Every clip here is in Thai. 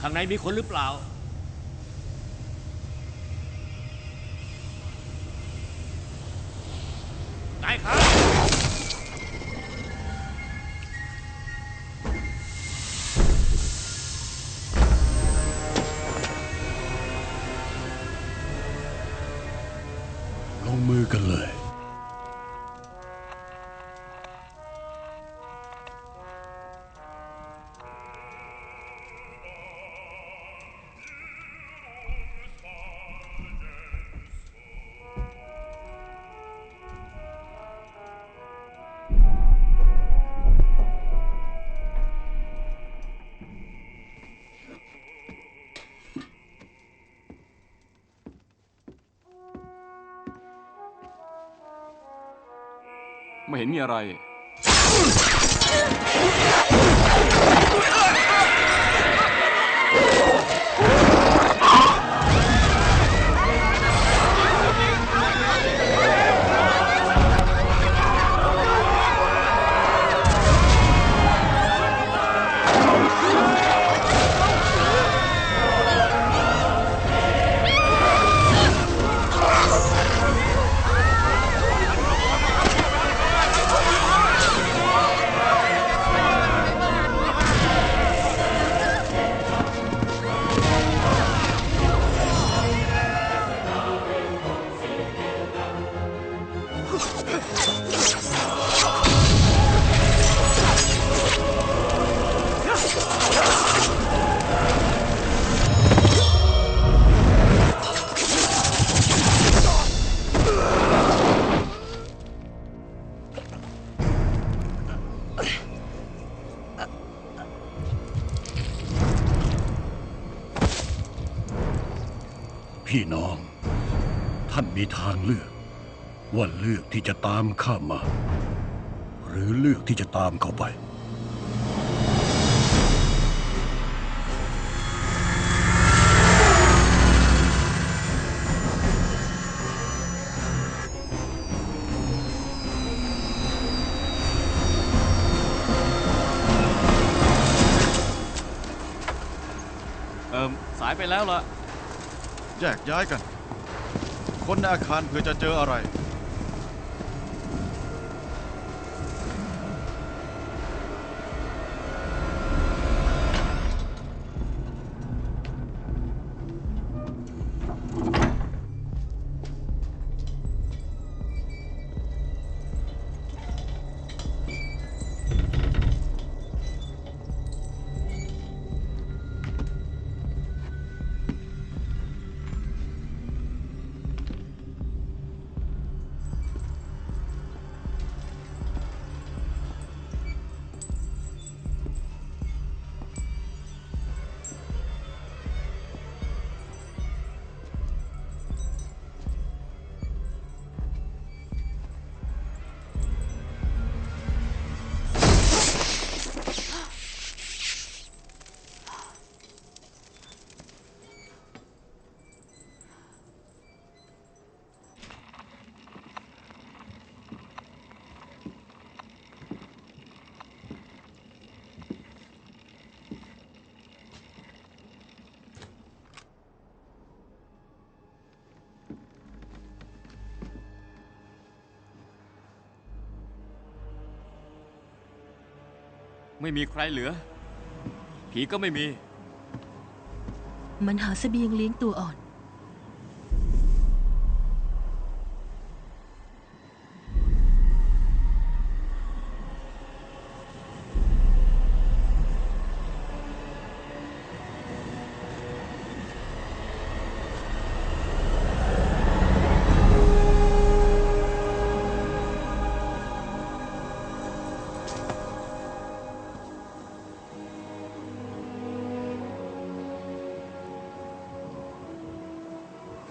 ข้างในมีคนหรือเปล่า นายครับลงมือกันเลย ไม่เห็นมีอะไร ท่านมีทางเลือก ว่าเลือกที่จะตามข้ามา หรือเลือกที่จะตามเขาไป เอิมสายไปแล้วล่ะ แยกย้ายกัน คนในอาคารเพื่อจะเจออะไร ไม่มีใครเหลือ ผีก็ไม่มี มันหาเสบียงเลี้ยงตัวอ่อน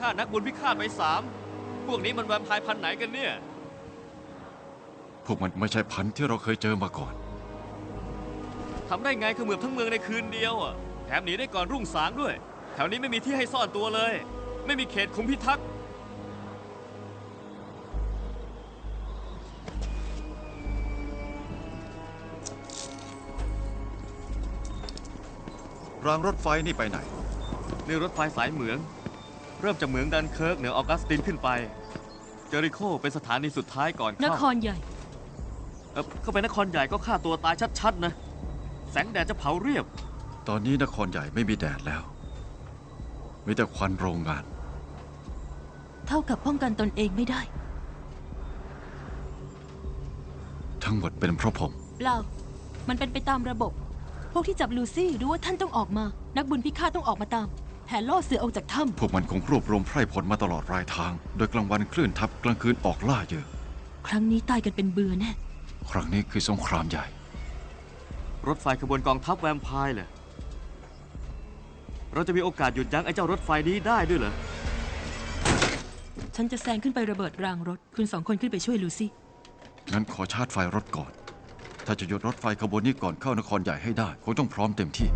ฆ่านักบุญพิฆาตไปสามพวกนี้มันแวมไพร์พันธุ์ไหนกันเนี่ย พวกมันไม่ใช่พันธุ์ที่เราเคยเจอมาก่อน ทำได้ไงเขมือบทั้งเมืองในคืนเดียวอะแถมหนีได้ก่อนรุ่งสางด้วย แถวนี้ไม่มีที่ให้ซ่อนตัวเลย ไม่มีเขตคุมพิทักษ์รางรถไฟนี่ไปไหน นี่รถไฟสายเหมือง เริ่มจากเหมืองดันเคิร์กเหนือออกัสตินขึ้นไป เจอริโคเป็นสถานีสุดท้ายก่อนนเข้าครใหญ่ เออเข้าไปนครใหญ่ก็ฆ่าตัวตายชัดๆนะ แสงแดดจะเผาเรียบ ตอนนี้นครใหญ่ไม่มีแดดแล้ว มีแต่ควันโรงงาน เท่ากับป้องกันตนเองไม่ได้ ทั้งหมดเป็นเพราะผม เปล่า มันเป็นไปตามระบบ พวกที่จับลูซี่รู้ว่าท่านต้องออกมา นักบุญพิฆาตต้องออกมาตาม แผนล่อเสือออกจากถ้พวกมันคงรวบรวมไพร่ผลมาตลอดรายทาง โดยกลางวันคลื่นทับกลางคืนออกล่าเหยอะำครั้งนี้ตายกันเป็นเบือแน่ครั้งนี้คือสงครามใหญ่ รถไฟขบวนกองทัพแวมไพร์เลยเราจะมีโอกาสหยุดยั้งไอ้เจ้ารถไฟนี้ได้ด้วยเหรอ ฉันจะแซงขึ้นไประเบิดรางรถ คุณสองคนขึ้นไปช่วยลูซี่ งั้นขอชาร์จไฟรถก่อน ถ้าจะหยุดรถไฟขบวนนี้ก่อนเข้านครใหญ่ให้ได้ คงต้องพร้อมเต็มที่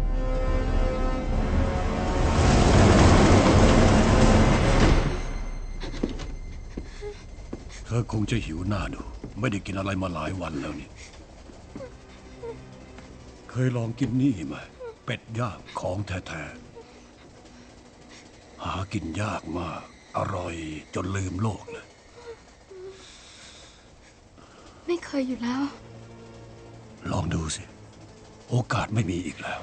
อคงจะหิวหน้าดู ไม่ได้กินอะไรมาหลายวันแล้วนี่ เคยลองกินนี่ไหมเป็ดย่างของแท้ๆหากินยากมาก อร่อยจนลืมโลกเลย ไม่เคยอยู่แล้ว ลองดูสิ โอกาสไม่มีอีกแล้ว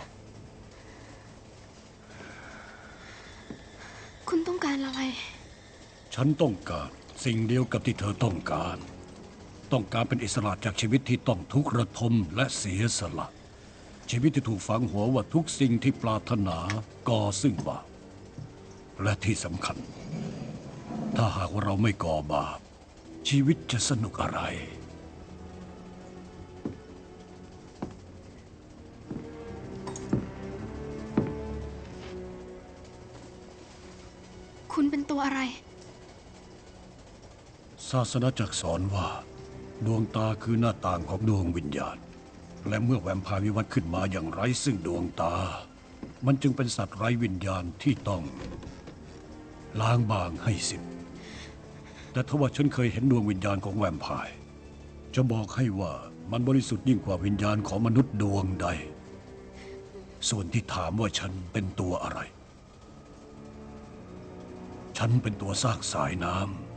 คุณต้องการอะไร ฉันต้องการ สิ่งเดียวกับที่เธอต้องการ ต้องการเป็นอิสระจากชีวิตที่ต้องทุกข์ระทมและเสียสละ ชีวิตที่ถูกฝังหัวว่าทุกสิ่งที่ปรารถนาก่อซึ่งบาปและที่สำคัญ ถ้าหากว่าเราไม่ก่อบาป ชีวิตจะสนุกอะไร คุณเป็นตัวอะไร ศาสนาจักสอนว่า ดวงตาคือหน้าต่างของดวงวิญญาณ และเมื่อแวมพร์วิวัฒน์ขึ้นมาอย่างไร้ซึ่งดวงตา มันจึงเป็นสัตว์ไร้วิญญาณที่ต้อง ล้างบางให้สิ้นแต่ถ้าว่าฉันเคยเห็นดวงวิญญาณของแวมพร์จะบอกให้ว่ามันบริสุทธิ์ยิ่งกว่าวิญญาณของมนุษย์ดวงใด ส่วนที่ถามว่าฉันเป็นตัวอะไร ฉันเป็นตัวสร้างสายน้ำ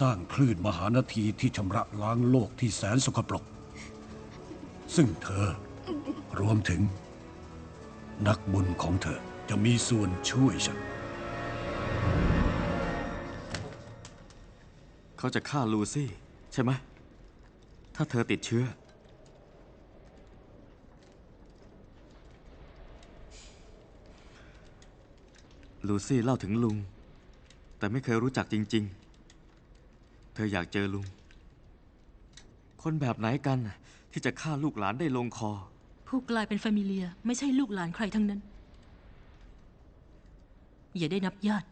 สร้างคลื่นมหานาทีที่ชำระล้างโลกที่แสนสกปรก ซึ่งเธอ รวมถึง นักบุญของเธอจะมีส่วนช่วยฉัน เขาจะฆ่าลูซี่ ใช่ไหม ถ้าเธอติดเชื้อ ลูซี่เล่าถึงลุง แต่ไม่เคยรู้จักจริง ๆ เธออยากเจอลุง คนแบบไหนกันน่ะที่จะฆ่าลูกหลานได้ลงคอ ผู้กลายเป็นแฟมิเลีย ไม่ใช่ลูกหลานใครทั้งนั้น อย่าได้นับญาติ